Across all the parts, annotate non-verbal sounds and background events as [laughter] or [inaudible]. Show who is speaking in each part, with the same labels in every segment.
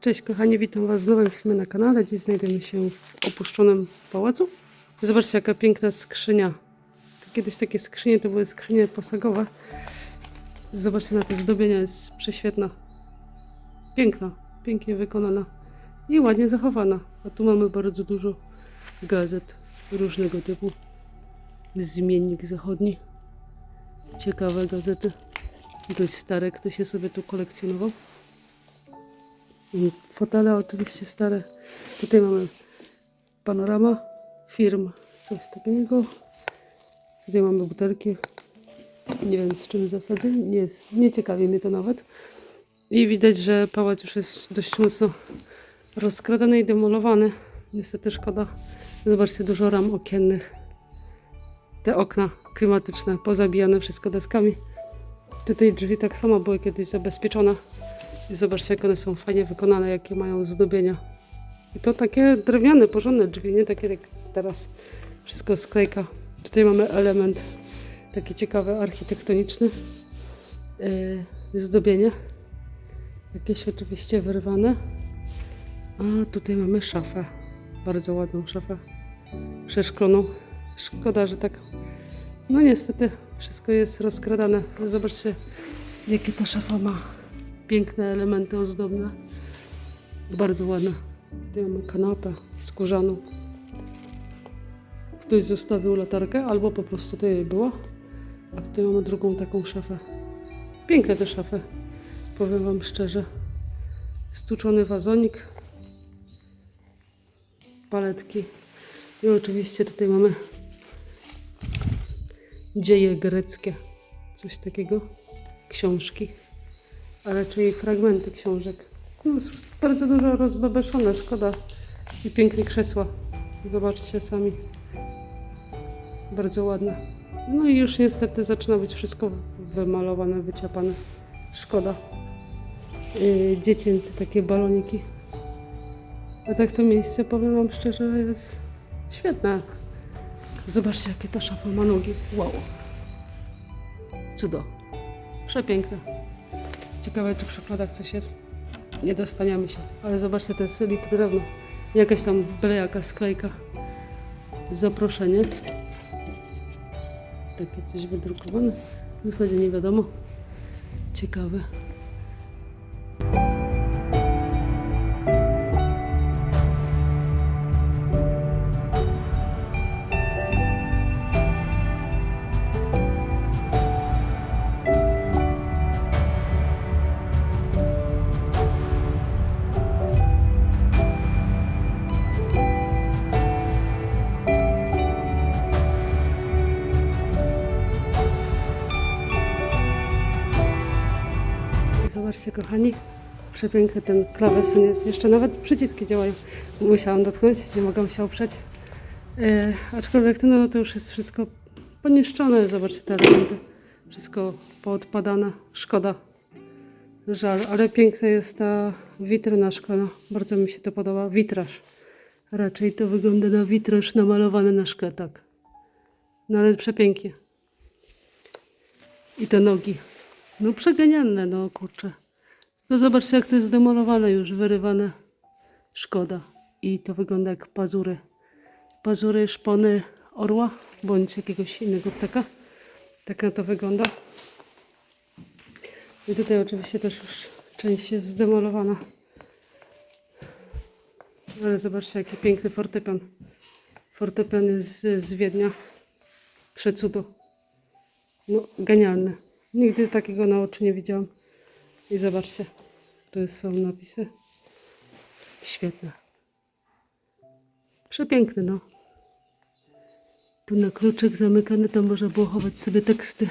Speaker 1: Cześć kochani, witam Was w nowym filmie na kanale. Dziś znajdujemy się w opuszczonym pałacu. Zobaczcie jaka piękna skrzynia. Kiedyś takie skrzynie to były skrzynie posagowe. Zobaczcie na te zdobienia, jest prześwietna. Piękna, pięknie wykonana i ładnie zachowana. A tu mamy bardzo dużo gazet różnego typu. Zmiennik zachodni. Ciekawe gazety. Dość stare, ktoś je sobie tu kolekcjonował. Fotele oczywiście stare. Tutaj mamy panorama firm, coś takiego. Tutaj mamy butelki. Nie wiem z czym zasadzę. Nie, nie ciekawi mnie to nawet. I widać, że pałac już jest dość mocno rozkradany i demolowany. Niestety szkoda. Zobaczcie, dużo ram okiennych. Te okna klimatyczne, pozabijane wszystko deskami. Tutaj drzwi tak samo były kiedyś zabezpieczone. I zobaczcie, jak one są fajnie wykonane, jakie mają zdobienia. I to takie drewniane, porządne drzwi, nie takie jak teraz. Wszystko sklejka. Tutaj mamy element taki ciekawy, architektoniczny. Yy, zdobienie. Jakieś oczywiście wyrwane. A tutaj mamy szafę. Bardzo ładną szafę. Przeszkloną. Szkoda, że tak. No niestety, wszystko jest rozkradane. Zobaczcie, jakie ta szafa ma piękne elementy ozdobne. Bardzo ładne. Tutaj mamy kanapę skórzaną. Ktoś zostawił latarkę, albo po prostu tutaj była. A tutaj mamy drugą taką szafę. Piękne te szafy. Powiem Wam szczerze. Stuczony wazonik. Paletki. I oczywiście tutaj mamy dzieje greckie. Coś takiego. Książki raczej fragmenty książek. No, bardzo dużo rozbebeszone, szkoda. I piękne krzesła. Zobaczcie sami. Bardzo ładne. No i już niestety zaczyna być wszystko wymalowane, wyciapane. Szkoda. Yy, dziecięce takie baloniki. A tak to miejsce, powiem Wam szczerze, jest świetne. Zobaczcie, jakie ta szafa ma nogi. Wow. Cudo. Przepiękne. Ciekawe, czy w szufladach coś jest. Nie dostaniemy się. Ale zobaczcie, to jest lit drewno. Jakaś tam byle jaka sklejka. Zaproszenie. Takie coś wydrukowane. W zasadzie nie wiadomo. Ciekawe. Zobaczcie, kochani. Przepiękny ten klaweson jest. Jeszcze nawet przyciski działają. Musiałam dotknąć, nie mogłam się oprzeć. E, aczkolwiek no, to już jest wszystko poniszczone. Zobaczcie te elementy. Wszystko poodpadane. Szkoda. Żal, ale piękna jest ta witryna szklana. Bardzo mi się to podoba. Witraż. Raczej to wygląda na witraż namalowany na szkle, tak. No ale przepięknie. I te nogi. No przegenialne, no kurczę. No zobaczcie, jak to jest zdemolowane już, wyrywane. Szkoda. I to wygląda jak pazury. Pazury, szpony orła, bądź jakiegoś innego ptaka. Tak na to wygląda. I tutaj oczywiście też już część jest zdemolowana. Ale zobaczcie, jaki piękny fortepian. Fortepian z, z Wiednia. Przecudo. No, genialny. Nigdy takiego na oczy nie widziałam. I zobaczcie, tu są napisy. Świetne. Przepiękny, no. Tu na kluczyk zamykany, tam można było chować sobie teksty.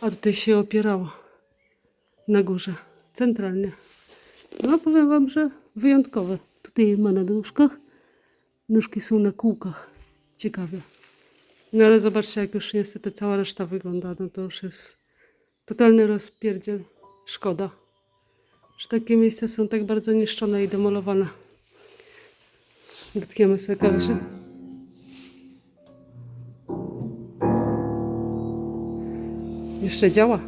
Speaker 1: A tutaj się opierało. Na górze. Centralnie. No powiem wam, że wyjątkowe. Tutaj ma na nóżkach. Nóżki są na kółkach. Ciekawie. No ale zobaczcie, jak już niestety cała reszta wygląda. No to już jest totalny rozpierdziel. Szkoda, że takie miejsca są tak bardzo niszczone i demolowane. Dotkniemy sobie klawiszy. Jeszcze działa.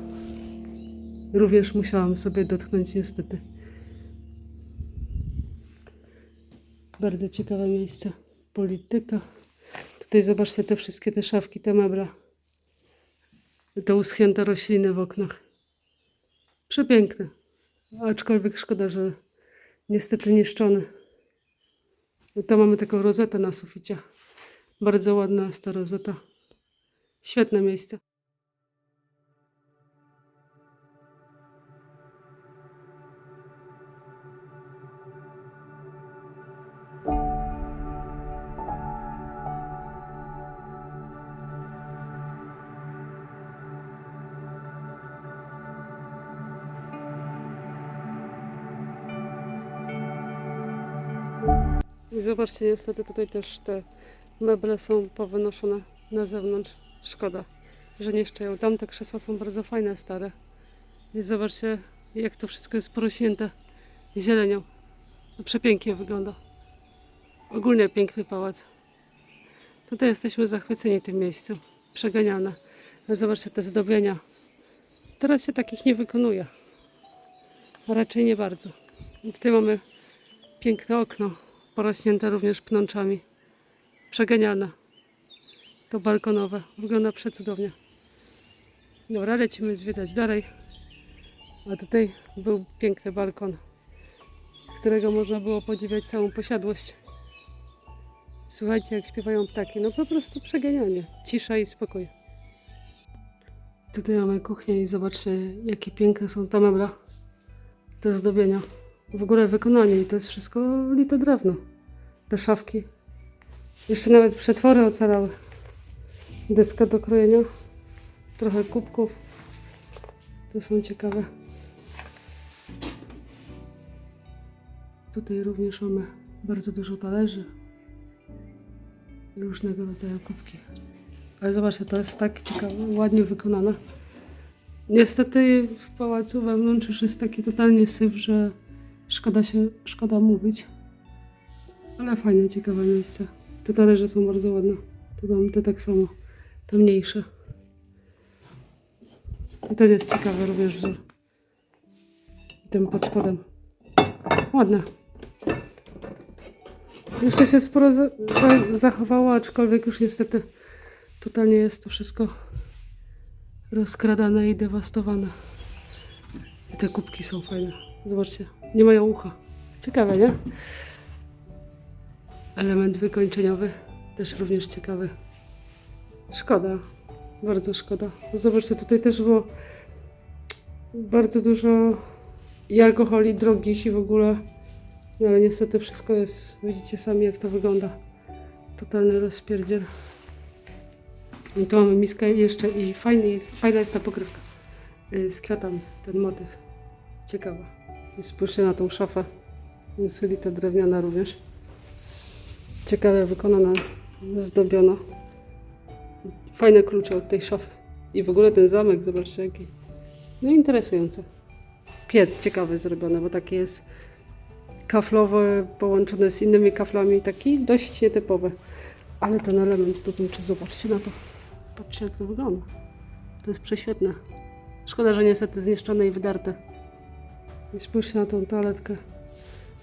Speaker 1: Również musiałam sobie dotknąć niestety. Bardzo ciekawe miejsce. Polityka. Tutaj zobaczcie te wszystkie te szafki, te meble. Te uschnięte rośliny w oknach. Przepiękne. Aczkolwiek szkoda, że niestety niszczone. I to mamy taką rozetę na suficie. Bardzo ładna jest ta rozeta. Świetne miejsce. I zobaczcie, niestety tutaj też te meble są powynoszone na zewnątrz. Szkoda, że nie szczeją. Tamte krzesła są bardzo fajne, stare. I zobaczcie, jak to wszystko jest porośnięte zielenią. Przepięknie wygląda. Ogólnie piękny pałac. Tutaj jesteśmy zachwyceni tym miejscem. Przeganiane. Ale zobaczcie te zdobienia. Teraz się takich nie wykonuje. Raczej nie bardzo. I tutaj mamy piękne okno, porośnięte również pnączami. Przegenialne. To balkonowe. Wygląda przecudownie. Dobra, lecimy zwiedzać dalej. A tutaj był piękny balkon, z którego można było podziwiać całą posiadłość. Słuchajcie, jak śpiewają ptaki. No po prostu przegenialnie. Cisza i spokój. Tutaj mamy kuchnię i zobaczcie, jakie piękne są te meble. Te zdobienia. W ogóle wykonanie i to jest wszystko lite drewno. Te szafki. Jeszcze nawet przetwory ocalały. Deska do krojenia. Trochę kubków. To są ciekawe. Tutaj również mamy bardzo dużo talerzy. Różnego rodzaju kubki. Ale zobaczcie, to jest tak ciekawe, ładnie wykonane. Niestety w pałacu wewnątrz już jest taki totalnie syf, że szkoda się, szkoda mówić. Ale fajne, ciekawe miejsce. Te talerze są bardzo ładne. To tam, te tak samo. Te mniejsze. I ten jest ciekawy również wzór. I ten pod spodem. Ładne. Jeszcze się sporo za, zachowało, aczkolwiek już niestety totalnie jest to wszystko rozkradane i dewastowane. I te kubki są fajne. Zobaczcie, nie mają ucha. Ciekawe, nie? Element wykończeniowy też również ciekawy. Szkoda, bardzo szkoda. Zobaczcie, tutaj też było bardzo dużo i alkoholi drogich i w ogóle. No ale niestety wszystko jest, widzicie sami jak to wygląda. Totalny rozpierdziel. I tu mamy miskę jeszcze i fajny jest, fajna jest ta pokrywka y, z kwiatami, ten motyw. Ciekawa. I spójrzcie na tą szafę. Jest ulita drewniana również. Ciekawie wykonana, zdobiona. Fajne klucze od tej szafy. I w ogóle ten zamek, zobaczcie jaki. No interesujący. Piec ciekawy zrobiony, bo taki jest kaflowy, połączony z innymi kaflami, taki dość nietypowy. Ale ten element zdobniczy, zobaczcie na to. Patrzcie jak to wygląda. To jest prześwietne. Szkoda, że niestety zniszczone i wydarte. I spójrzcie na tą toaletkę.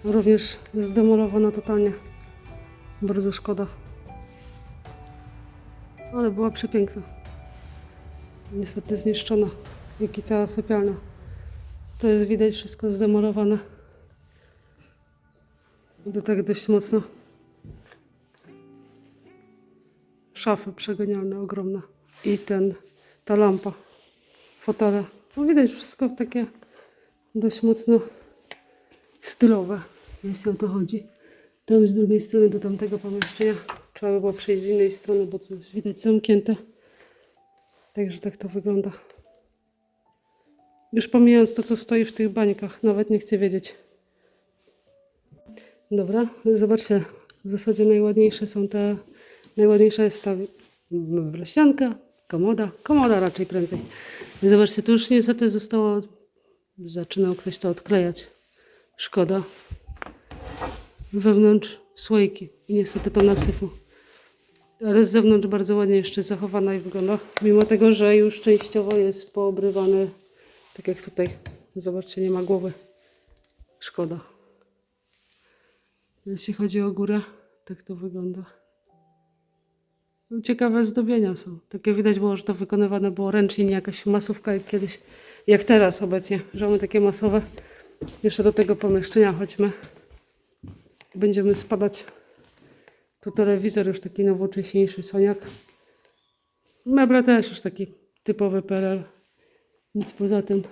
Speaker 1: Również zdemolowana totalnie. Bardzo szkoda. Ale była przepiękna. Niestety zniszczona. Jak i cała sypialnia. To jest widać wszystko zdemolowane. To tak dość mocno. Szafy przegenialne, ogromne. I ten, ta lampa, fotele. No widać wszystko takie dość mocno stylowe, jeśli o to chodzi. Tam z drugiej strony do tamtego pomieszczenia trzeba by było przejść z innej strony, bo tu jest widać zamknięte. Także tak to wygląda. Już pomijając to, co stoi w tych bańkach, nawet nie chcę wiedzieć. Dobra, zobaczcie, w zasadzie najładniejsze są te, najładniejsza jest ta wleścianka, komoda, komoda raczej prędzej. Zobaczcie, tu już niestety zostało, zaczynał ktoś to odklejać. Szkoda. Wewnątrz słoiki i niestety to nasyfu. Ale z zewnątrz bardzo ładnie jeszcze zachowana i wygląda. Mimo tego, że już częściowo jest poobrywany, tak jak tutaj. Zobaczcie, nie ma głowy. Szkoda. Jeśli chodzi o górę, tak to wygląda. No, Ciekawe zdobienia są. Takie widać było, że to wykonywane było ręcznie, nie jakaś masówka jak kiedyś, jak teraz obecnie, że mamy takie masowe. Jeszcze do tego pomieszczenia chodźmy. Będziemy spadać. Tu telewizor już taki nowocześniejszy, Soniak. Meble też już taki typowy PRL. Nic poza tym.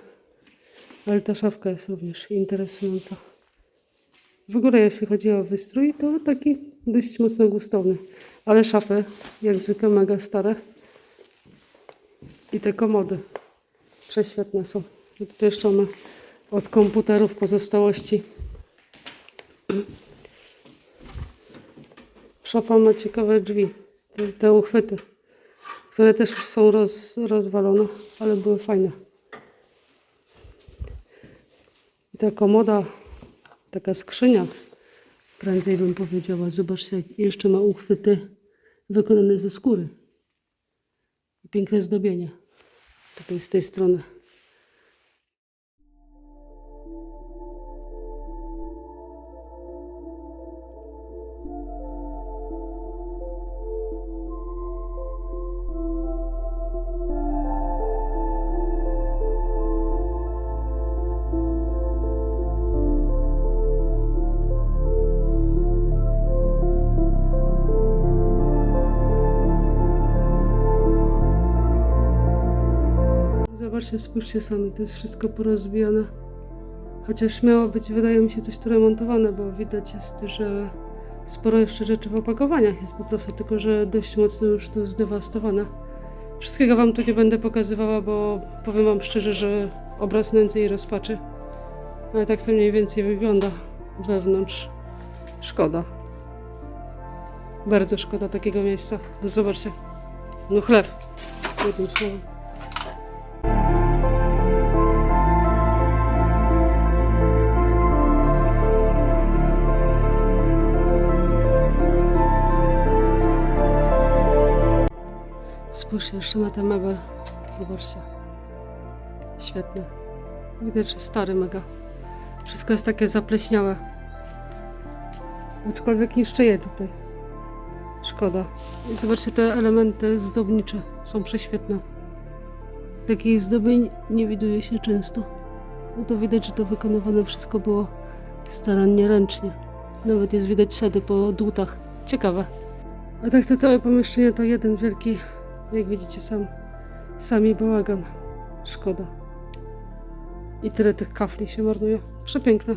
Speaker 1: Ale ta szafka jest również interesująca. W ogóle jeśli chodzi o wystrój, to taki dość mocno gustowny. Ale szafy, jak zwykle, mega stare. I te komody prześwietne są. I tutaj jeszcze mamy od komputerów pozostałości. [clears throat] Szafa ma ciekawe drzwi, te, te uchwyty, które też są roz, rozwalone, ale były fajne. I ta komoda, taka skrzynia, prędzej bym powiedziała. Zobaczcie, jeszcze ma uchwyty wykonane ze skóry. Piękne zdobienie. Tutaj z tej strony. Zobaczcie, spójrzcie sami, to jest wszystko porozbijane. Chociaż miało być, wydaje mi się, coś tu remontowane, bo widać jest, że sporo jeszcze rzeczy w opakowaniach jest po prostu, tylko że dość mocno już to zdewastowane. Wszystkiego Wam tu nie będę pokazywała, bo powiem Wam szczerze, że obraz nędzy i rozpaczy. Ale tak to mniej więcej wygląda wewnątrz. Szkoda. Bardzo szkoda takiego miejsca. No zobaczcie. No chleb. Jednym słowem. Spójrzcie jeszcze na ten mebel. Zobaczcie. Świetny. Widać, że stary mega. Wszystko jest takie zapleśniałe. Aczkolwiek niszczeje tutaj. Szkoda. I zobaczcie, te elementy zdobnicze są prześwietne. Takich zdobień nie widuje się często. No to widać, że to wykonywane wszystko było starannie ręcznie. Nawet jest widać ślady po dłutach. Ciekawe. A tak to całe pomieszczenie to jeden wielki, jak widzicie sam, sami bałagan. Szkoda. I tyle tych kafli się marnuje. Przepiękne.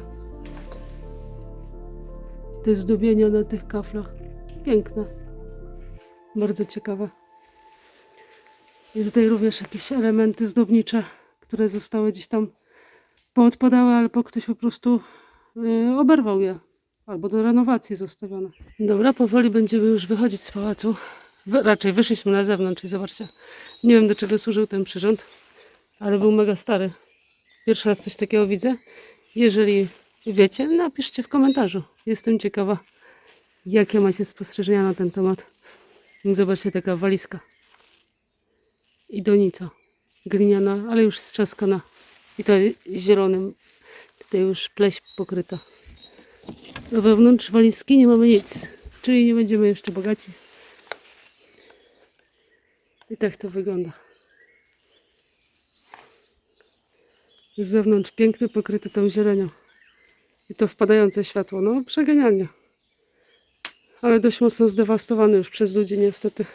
Speaker 1: Te zdobienia na tych kaflach. Piękne. Bardzo ciekawe. I tutaj również jakieś elementy zdobnicze, które zostały gdzieś tam poodpadały, albo ktoś po prostu y, oberwał je. Albo do renowacji zostawione. Dobra, powoli będziemy już wychodzić z pałacu. Raczej wyszliśmy na zewnątrz i zobaczcie. Nie wiem do czego służył ten przyrząd, ale był mega stary. Pierwszy raz coś takiego widzę. Jeżeli wiecie, napiszcie w komentarzu. Jestem ciekawa, jakie macie spostrzeżenia na ten temat. Zobaczcie, taka walizka. I donica. Gliniana, ale już strzaskana. I to zielonym. Tutaj już pleś pokryta. A wewnątrz walizki nie mamy nic. Czyli nie będziemy jeszcze bogaci. I tak to wygląda. Z zewnątrz piękny, pokryty tą zielenią. I to wpadające światło. No, przegenialnie. Ale dość mocno zdewastowany już przez ludzi niestety.